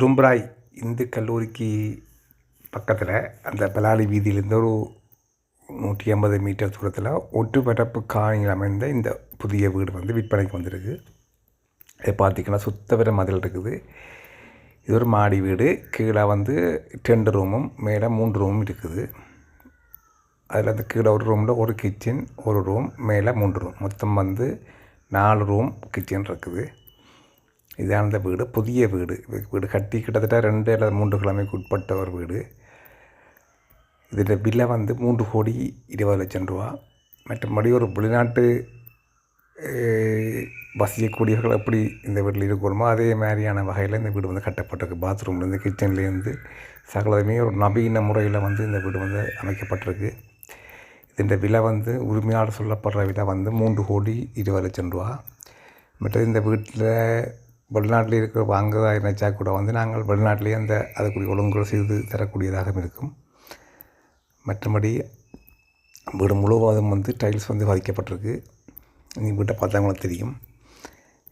உடும்பராய் இந்து கல்லூரிக்கு பக்கத்தில் அந்த பலாலி வீதியிலேருந்து ஒரு நூற்றி ஐம்பது மீட்டர் தூரத்தில் ஒட்டுப்பரப்பு காணியில் அமைந்த இந்த புதிய வீடு வந்து விற்பனைக்கு வந்திருக்கு. இதை பார்த்திங்கன்னா சுத்தவர மதில் இருக்குது. இது ஒரு மாடி வீடு. கீழே வந்து ரெண்டு ரூமும் மேலே மூன்று ரூமும் இருக்குது. அதில் அந்த கீழே ஒரு ரூமில் ஒரு கிச்சன் ஒரு ரூம் மேலே மூன்று ரூம் மொத்தம் வந்து நாலு ரூம் கிச்சன் இருக்குது. இதான இந்த வீடு புதிய வீடு வீடு கட்டி கிட்டத்தட்ட ரெண்டு அல்லது மூன்று கிழமைக்கு உட்பட்ட ஒரு வீடு இதில் விலை வந்து மூன்று கோடி இருபது லட்சம் ரூபா மற்றபடி ஒரு வெளிநாட்டு அஹ், வசிக்கக்கூடியவர்கள் எப்படி இந்த வீட்டில் இருக்கணுமோ அதே மாதிரியான வகையில் இந்த வீடு வந்து கட்டப்பட்டிருக்கு பாத்ரூம்லேருந்து கிச்சன்லேருந்து சகலதுமே ஒரு நவீன முறையில் வந்து இந்த வீடு வந்து அமைக்கப்பட்டிருக்கு இதன் விலை வந்து உரிமையாளர் சொல்லப்படுற விலை வந்து மூன்று கோடி இருபது லட்சம் ரூபா மற்ற இந்த வீட்டில் வெளிநாட்டில் இருக்கிற வாங்குவதா நினச்சா கூட வந்து நாங்கள் வெளிநாட்டிலேயே அந்த அதுக்குரிய ஒழுங்குகள் செய்து தரக்கூடியதாக இருக்கும். மற்றபடி வீடு முழுவதும் வந்து டைல்ஸ் வந்து பாதிக்கப்பட்டிருக்கு. நீ வீட்டை பார்த்தவங்களுக்கு தெரியும்.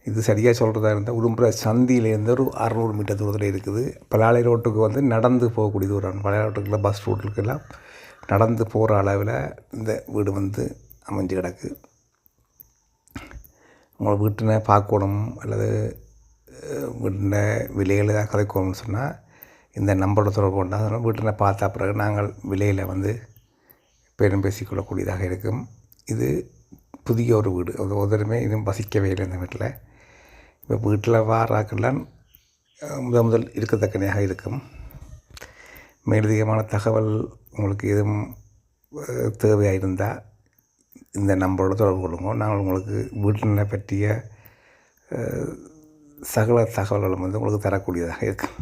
இது சரியாக சொல்கிறதா இருந்தால் உடும்புற சந்தியிலேருந்து ஒரு அறநூறு மீட்டர் தூரத்தில் இருக்குது. பலாலை ரோட்டுக்கு வந்து நடந்து போகக்கூடிய தூரம் பழைய ரோட்டுக்குள்ள பஸ் ரோட்டுக்கெல்லாம் நடந்து போகிற அளவில் இந்த வீடு வந்து அமைஞ்சு கிடக்கு. உங்களை வீட்டினை பார்க்கணும் அல்லது வீட்டின விலையில் தான் கதைக்கணும்னு சொன்னால் இந்த நம்பரோட தொடர்பு கொண்டால் வீட்டில் வீட்டினை பார்த்த பிறகு நாங்கள் விலையில் வந்து பேரும் பேசிக்கொள்ளக்கூடியதாக இருக்கும். இது புதிய ஒரு வீடு. அது ஒருத்தருமே இன்னும் வசிக்கவே இல்லை இந்த வீட்டில். இப்போ வீட்டில் வாராக்கெல்லாம் முதல் முதல் இருக்கத்தக்கனையாக இருக்கும். மேலதிகமான தகவல் உங்களுக்கு எதுவும் தேவையாக இருந்தால் இந்த நம்பரோட தொடர்பு கொள்ளுங்க. நாங்கள் உங்களுக்கு வீட்டினை பற்றிய சகல தகவல்களும் வந்து உங்களுக்கு தரக்கூடியதாக இருக்கும்.